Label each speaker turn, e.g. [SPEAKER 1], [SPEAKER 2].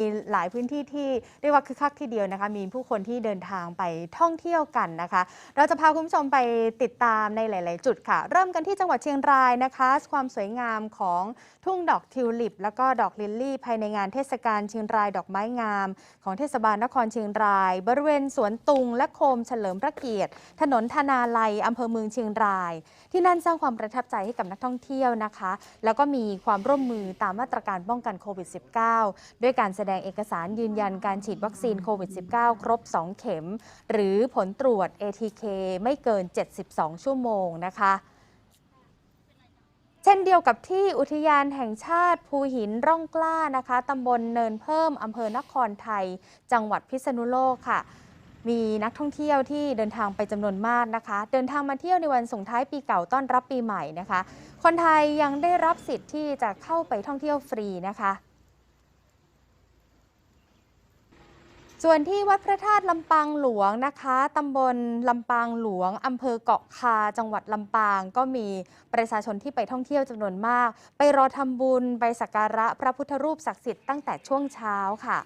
[SPEAKER 1] มีหลายพื้นที่ที่เรียกว่าคึกคักทีเดียวนะคะ มีผู้คนที่เดินทางไปท่องเที่ยวกันนะคะ เราจะพาคุณผู้ชมไปติดตามในหลาย ๆ จุดค่ะ เริ่มกันที่จังหวัดเชียงรายนะคะ ความสวยงามของทุ่งดอกทิวลิป แล้วก็ดอกลิลลี่ ภายในงานเทศกาลเชียงรายดอกไม้งาม ของเทศบาลนครเชียงราย บริเวณสวนตุงและโคมเฉลิมพระเกียรติ ถนนธนาลัยอำเภอเมืองเชียงราย ที่นั่นสร้างความประทับใจให้กับนักท่องเที่ยวนะคะ แล้วก็มีความร่วมมือตามมาตรการป้องกันโควิด -19 ด้วยการแสดงดงเอกสารยืนยันการฉีดวัคซีนโควิด -19 ครบ 2 เข็ม หรือผลตรวจ ATK ไม่เกิน 72 ชั่วโมงนะคะ เช่นเดียวกับที่อุทยานแห่งชาติภูหินร่องกล้านะคะตำบลเนินเพิ่มอำเภอนครไทย จังหวัดพิษณุโลกค่ะมีนักท่องเที่ยวที่เดินทางไปจำนวนมากนะคะ เดินทางมาเที่ยวในวันส่งท้ายปีเก่าต้อนรับปีใหม่นะคะ คนไทยยังได้รับสิทธิ์ที่จะเข้าไปท่องเที่ยวฟรีนะคะ ส่วนที่วัดพระธาตุลำปางหลวงนะคะตำบลลำปางหลวงอำเภอเกาะคา จังหวัดลำปาง ก็มีประชาชนที่ไปท่องเที่ยวจำนวนมาก ไปรอทำบุญไปสักการะพระพุทธรูปศักดิ์สิทธิ์ตั้งแต่ช่วงเช้าค่ะ